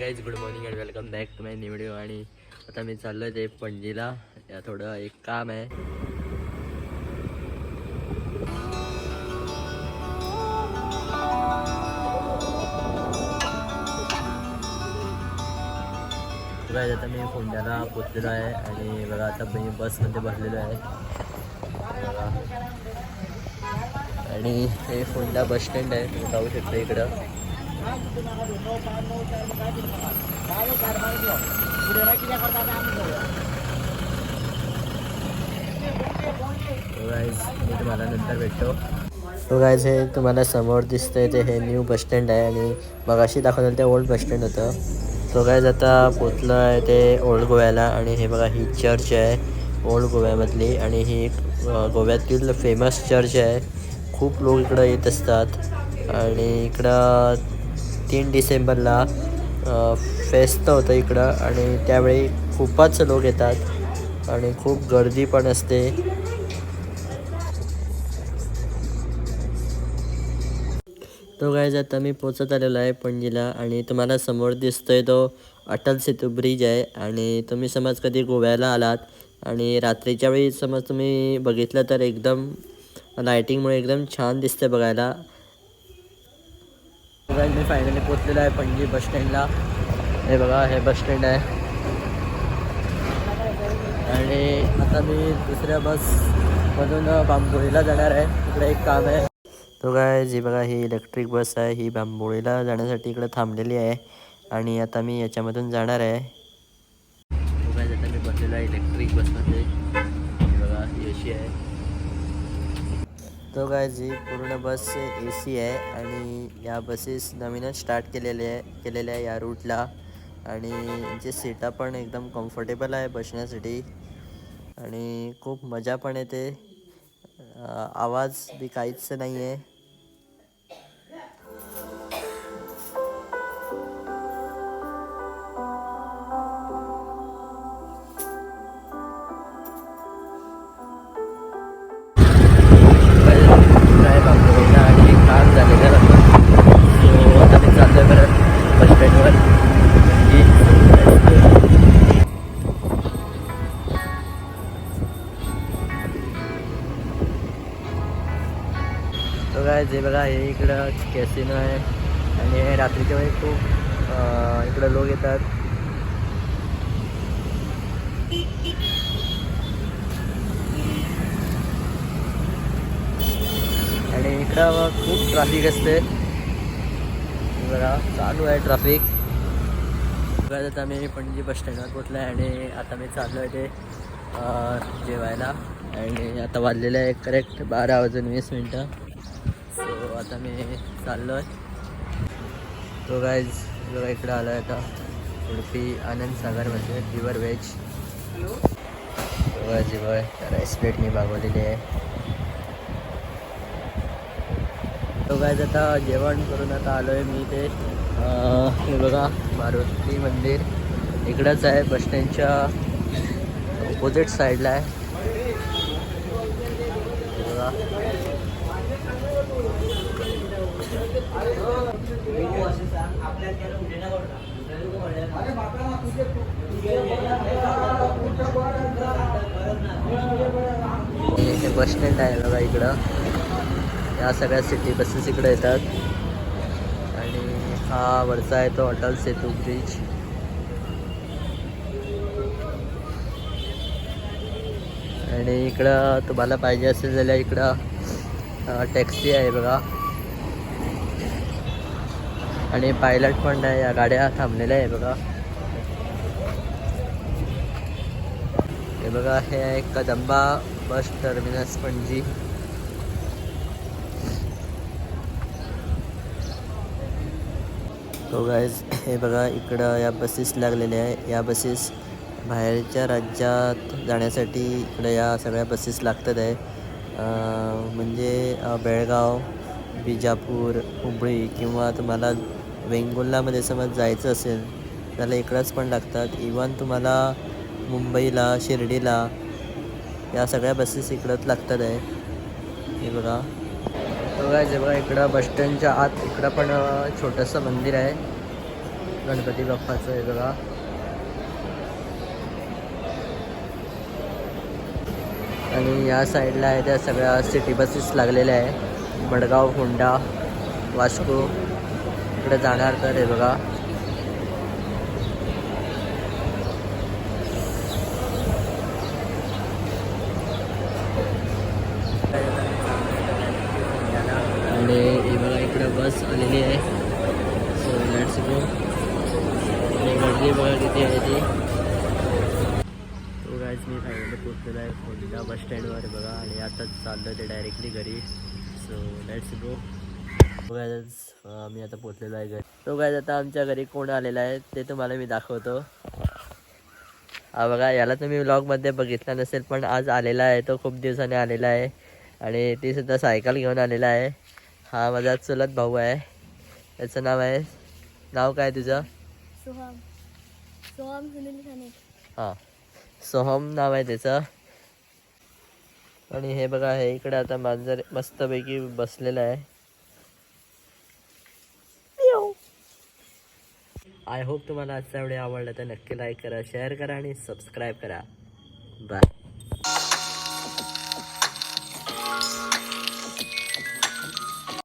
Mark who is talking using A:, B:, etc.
A: Guys good morning and welcome back to my new video आणि आता मी चाललो ते पणजीला. या थोडं एक काम आहे. गाईज आता मी फोंड्याला पोचलेलो आहे आणि बघा आता मी बसमध्ये बसलेलो आहे. आणि हे फोंडा बस स्टँड आहे. तुम्ही जाऊ शकता इकडं. तुम्हाला नंतर भेटतो. तो गायज हे तुम्हाला समोर दिसतंय ते हे न्यू बस स्टँड आहे आणि मगाशी दाखवलं ते ओल्ड बस स्टँड होतं. तो गायज आता पोचलं आहे ते ओल्ड गोव्याला आणि हे बघा ही चर्च आहे ओल्ड गोव्यामधली आणि ही गोव्यातील फेमस चर्च आहे. खूप लोक इकडं येत असतात आणि इकडं तीन डिसेंबरला फेस्त होतं इकडं आणि त्यावेळी खूपच लोक येतात आणि खूप गर्दी पण असते. तो काय आता मी पोचत आलेलो आहे पणजीला आणि तुम्हाला समोर दिसतोय तो अटल सेतू ब्रिज आहे आणि तुम्ही समज कधी गोव्याला आलात आणि रात्रीच्या वेळी समज तुम्ही बघितलं तर एकदम लायटिंगमुळे एकदम छान दिसते बघायला. मी फायनली पोचलेलो आहे पणजी बस स्टँडला हे बघा हे बस स्टँड आहे. आणि आता मी दुसऱ्या बसमधून बांबोळीला जाणार आहे. तिकडे एक काम आहे. तो काय जी बघा ही इलेक्ट्रिक बस आहे. ही बांबोळीला जाण्यासाठी इकडे थांबलेली आहे. आणि आता मी याच्यामधून जाणार आहे. तो काय आता मी बसलेला आहे इलेक्ट्रिक बसमध्ये बघा ही अशी आहे. तो काय जी पूर्ण बस ए सी आहे आणि या बसेस नवीनच स्टार्ट केलेले आहे केलेल्या आहे या रूटला आणि यांची सीटा पण एकदम कम्फर्टेबल आहे बसण्यासाठी. आणि खूप मजा पण येते. आवाज बी काहीच नाही आहे बघा काय जे बघा हे इकडं कॅसिनो आहे. आणि रात्रीच्या वेळी खूप इकडं लोक येतात. आणि इकडं खूप ट्रॅफिक असते. बघा चालू आहे ट्रॅफिक बघा आता मी पणजी बस स्टँडवर पोचलो आहे आणि आता मी चाललो आहे ते जेवायला. आणि आता वाजलेलं आहे करेक्ट बारा वाजून वीस मिनटं. सो आता मी चाललो आहे तो गायज बघा इकडं आलो आहे आता. उडपी आनंद सागरमध्ये प्युअर व्हेज बघा जेवळ राईस प्लेट मी मागवलेली आहे. तो गायज आता जेवण करून आता आलो आहे मी ते हे बघा मारुती मंदिर. इकडंच आहे बस स्टँडच्या ऑपोजिट साईडला आहे. बघा. बस स्टँड आहे बघा इकडं. या सगळ्या सिटी बसेस इकडे येतात. आणि हा वरचा आहे तो अटल सेतू ब्रिज आणि इकडं तुम्हाला पाहिजे असेल झाल्या इकडं टॅक्सी आहे बघा. आणि पायलट पण आहे या गाड्या थांबलेल्या आहे बघा. हे बघा हे आहे कदंबा बस टर्मिनस पणजी. हो तो गायज हे बघा इकडं या बसेस लागलेल्या आहे. या बसेस बाहेरच्या राज्यात जाण्यासाठी इकडं या सगळ्या बसेस लागतात आहे. म्हणजे बेळगाव बिजापूर हुबळी किंवा तुम्हाला वेंगुर्ल्यामध्ये समज जायचं असेल त्याला इकडंच पण लागतात. इवन तुम्हाला मुंबईला शिर्डीला या सगळ्या बसेस इकडंच लागतात आहे. हे बघा. बघा जे बघा इकडं बस स्टँडच्या आत इकडं पण छोटंसं मंदिर आहे. गणपती बाप्पाचं हे बघा. आणि या साईडला आहे त्या सिटी बसेस लागलेल्या आहे. मडगाव, हुंडा, वास्को. इकडे जाणार तर हे हे बस आलेली सो लेट्स गो ती. गायच मी फायनली पोचलेलो आहे कोणत्या बस स्टँडवर बघा. आणि आताच चाललो ते डायरेक्टली घरी. सो लेट्स गो गायच आम्ही आता पोचलेलो आहे घरी. तो गायच आता आमच्या घरी कोण आलेला आहे. ते तुम्हाला मी दाखवतो. हा बघा याला तुम्ही व्लॉगमध्ये बघितला नसेल पण आज आलेला आहे. तो खूप दिवसाने आलेला आहे. आणि ती सुद्धा सायकल घेऊन आलेला आहे. हा माझा चुलत भाऊ आहे. त्याचं नाव आहे? नाव काय तुझं?
B: सोहम. सोहम सुनील
A: हां. सोहम नाव आहे त्याचं. आणि हे बघा हे इकडे आता मांजर मस्तपैकी बसलेलं आहे. आय होप तुम्हाला आजचा व्हिडिओ आवडला तर नक्की लाईक करा शेअर करा आणि सबस्क्राईब करा. बाय